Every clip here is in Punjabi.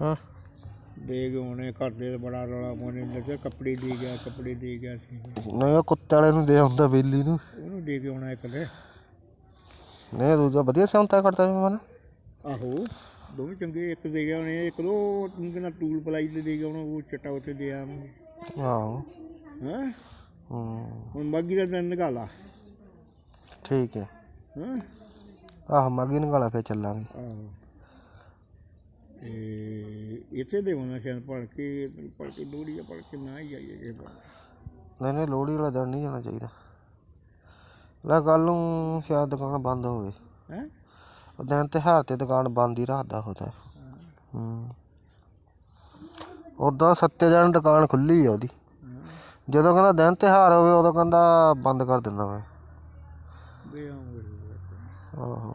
ਹਾਂ। ਦੇ ਗਏ ਉਹਨੇ ਘਰ ਦੇ ਬੜਾ ਰੌਲਾ ਪਾਉਣੇ ਲੱਗੇ ਕੱਪੜੇ ਦੇ ਗਿਆ ਕੱਪੜੇ ਦੇ ਗਿਆ ਸੀ। ਨਹੀਂ ਉਹ ਕੁੱਤੇ ਵਾਲੇ ਨੂੰ ਦੇ ਹੁੰਦਾ ਬੇਲੀ ਨੂੰ। ਉਹਨੂੰ ਦੇ ਕੇ ਆਉਣਾ ਇੱਕ ਦੇ ਨਹੀਂ ਦੂਜਾ ਵਧੀਆ ਸਿਉਂਤਾ ਕਰਦਾ ਸੀ ਮਨ। ਆਹੋ ਦੋਵੇਂ ਚੰਗੇ ਇੱਕ ਦੇ ਗਿਆ ਉਹਨੇ ਇੱਕ ਦੋ ਕਹਿੰਦਾ ਟੂਲ ਪਲਾਈ ਤੇ ਦੇ ਗਿਆ ਉਹਨੂੰ ਉਹ ਚਟਾ ਉੱਤੇ ਦੇ ਆ ਆਹੋ। ਹਾਂ? ਹੂੰ। ਹੁਣ ਮੱਗੀ ਦਾ ਦਿਨ ਨਿਕਾਲਾ ਠੀਕ ਹੈ। ਹਾਂ? ਆਹ ਮਾਗੀ ਨਗਾਲਾ ਫੇਰ ਚੱਲਾਂਗੇ। ਆਹੋ। ਇੱਥੇ ਦੇ ਹੋਣਾ ਸ਼ਾਇਦ ਪੜ ਕੇ ਪੜ ਕੇ ਲੋੜੀ ਪੜ ਕੇ ਨਾ ਹੀ ਆਈਏ ਇਹ ਨਹੀਂ ਨਹੀਂ ਲੋਹੜੀ ਵਾਲਾ ਦਿਨ ਨਹੀਂ ਜਾਣਾ ਚਾਹੀਦਾ। ਲੈ ਕੱਲ ਨੂੰ ਸ਼ਾਇਦ ਦੁਕਾਨ ਬੰਦ ਹੋਵੇ। ਹੈ? ਉਹ ਦਿਨ ਤਿਉਹਾਰ ਤੇ ਦੁਕਾਨ ਬੰਦ ਹੀ ਰੱਖਦਾ ਹੁੰਦਾ ਹੂੰ ਉਦਾਂ ਸੱਤੇ ਦਿਨ ਦੁਕਾਨ ਖੁੱਲੀ ਆ ਉਹਦੀ। ਜਦੋਂ ਕਹਿੰਦਾ ਦਿਨ ਤਿਉਹਾਰ ਹੋਵੇ ਉਦੋਂ ਕਹਿੰਦਾ ਬੰਦ ਕਰ ਦਿੰਦਾ ਮੈਂ। ਦੇ ਆਉਂਗੇ ਆਹੋ।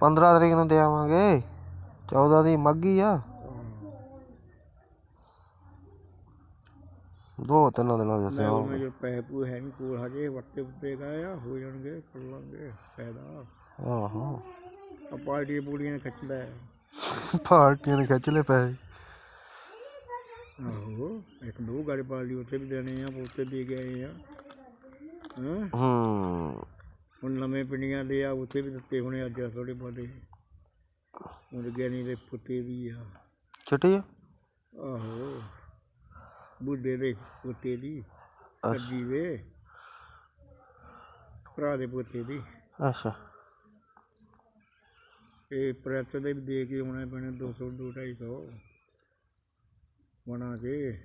15 ਤਰੀਕ ਨੂੰ ਦੇ ਆਵਾਂਗੇ। 14 ਦੀ ਮੱਗੀ ਆ। ਦੋ ਤਿੰਨ ਦਿਨ ਹੋ ਜਾਸੇ ਮੈਂ ਜੋ ਪੈਸੇ ਪੂ ਹੈ ਨਹੀਂ ਕੋਲ ਹਜੇ ਵਰਤੇ ਉੱਤੇ ਗਏ ਆ ਹੋ ਜਾਣਗੇ ਕਰ ਲਾਂਗੇ ਫਾਇਦਾ। ਆਹੋ। ਆ ਪਾਰਟੀ ਪੂੜੀਆਂ ਖਿੱਚਦਾ ਹੈ ਪਾਰਟੀਆਂ ਨੇ ਖਿੱਚ ਲਏ ਪੈਸੇ। ਆਹੋ ਇੱਕ ਦੋ ਗਾੜੀ ਪਾਰਟੀ ਉੱਥੇ ਵੀ ਦੇਣੇ ਆ ਉੱਥੇ ਦੇ ਗਏ ਆ। ਹਾਂ? ਹੂੰ। ਹੁਣ ਨਵੇਂ ਪਿੰਡੀਆਂ ਦੇ ਆ ਉੱਥੇ ਵੀ ਦਿੱਤੇ ਹੋਣੇ ਅੱਜ ਥੋੜੇ ਬਹੁਤੇ। ਗਿਆਨੀ ਦੇ ਪੁੱਤੇ ਦੀ ਆ। ਛੁੱਟੀ ਆ? ਆਹੋ ਬੁੱਢੇ ਦੇ ਪੁੱਤੇ ਦੀ ਅੱਜੀ ਦੇ ਭਰਾ ਦੇ ਪੁੱਤੇ ਦੀ। ਅੱਛਾ। ਇਹ ਪ੍ਰੈਸ ਦੇ ਵੀ ਦੇ ਕੇ ਆਉਣੇ ਪੈਣੇ 200 ਦੋ ਢਾਈ ਸੌ। ਬਣਾ ਕੇ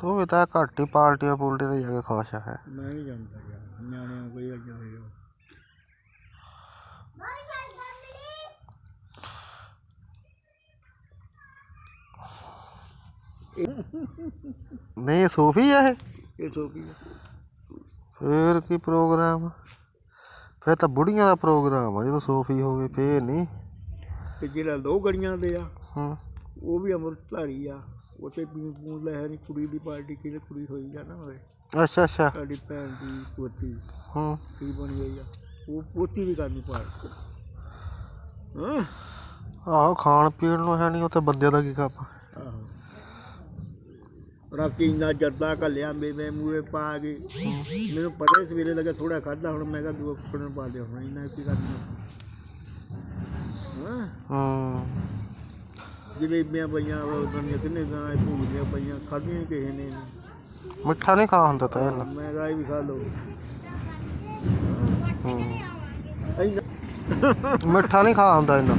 ਤੂੰ ਵੀ ਤਾਂ ਘੱਟ ਹੀ ਪਾਰਟੀਆਂ ਪੂਲਟੀਆਂ ਤੇ ਜਾ ਕੇ ਖੁਸ਼ ਆ ਹੈ ਮੈਂ ਨਹੀਂ ਜਾਂਦਾ ਯਾਰ ਨਿਆਣਿਆਂ ਨੂੰ ਕੋਈ ਅੱਜਾ ਹੋਇਆ ਨਹੀਂ ਇਹ ਸੋਫੀ ਆ ਇਹ? ਇਹ ਸੋਫੀ ਫੇਰ ਕੀ ਪ੍ਰੋਗਰਾਮ ਆ? ਫੇਰ ਤਾਂ ਬੁੜੀਆਂ ਦਾ ਪ੍ਰੋਗਰਾਮ ਆ ਜਦੋਂ ਸੋਫੀ ਹੋਵੇ ਫੇਰ ਨਹੀਂ। ਤੇ ਜਿਹੜਾ ਦੋ ਗੜੀਆਂ ਦੇ ਆ ਹੂੰ। ਉਹ ਵੀ ਅੰਮ੍ਰਿਤ ਧਾਰੀ ਆ ਉੱਥੇ ਪੀਣ ਪੂਣ ਲੈ ਨਹੀਂ ਕੁੜੀ ਦੀ ਪਾਰਟੀ ਕਿਹਦੇ ਕੁੜੀ ਹੋਈ ਆ ਨਾ ਹੋਵੇ ਅੱਛਾ ਅੱਛਾ। ਸਾਡੀ ਭੈਣ ਦੀ ਪੋਤੀ। ਹੂੰ। ਕੀ ਬਣੀ ਹੋਈ ਆ। ਉਹ ਪੋਤੀ ਵੀ ਕਰਨੀ ਪਾਰਟੀ। ਹਾਂ। ਆਹੋ ਖਾਣ ਪੀਣ ਨੂੰ ਹੈ ਨਹੀਂ ਉੱਥੇ ਬੰਦਿਆਂ ਦਾ ਕੀ ਕੰਮ? ਆਹੋ। ਰਾਤੀ ਇੰਨਾ ਜਰਦਾ ਘੱਲਿਆ ਮੂਰੇ ਪਾ ਕੇ। ਮੈਨੂੰ ਪਤਾ ਸੀ ਸਵੇਰੇ ਲੱਗਾ ਥੋੜਾ ਖਾਦਾ ਹੁਣ ਮੈਂ ਕਿਹਾ ਦੂਆ ਕੁੱਪਣ ਪਾ ਲਿਆ ਹੁਣ ਇੰਨਾ ਕੀ ਕਰਨਾ। ਹਾਂ। ਹੂੰ। ਜਲੇਬੀਆਂ ਪਈਆਂ ਉਹਨਾਂ ਦੀਆਂ ਕਿੰਨੇ ਗਾਂ ਭੂਜੀਆਂ ਪਈਆਂ ਖਾਧੀਆਂ ਕਿਸੇ ਨੇ ਮਿੱਠਾ ਨਹੀਂ ਖਾ ਹੁੰਦਾ ਤਾਂ ਇਹਨਾਂ। ਮੈਂ ਕਿਹਾ ਵੀ ਖਾ ਲਓ। ਹੂੰ। ਮਿੱਠਾ ਨਹੀਂ ਖਾ ਹੁੰਦਾ ਇਹਨਾਂ।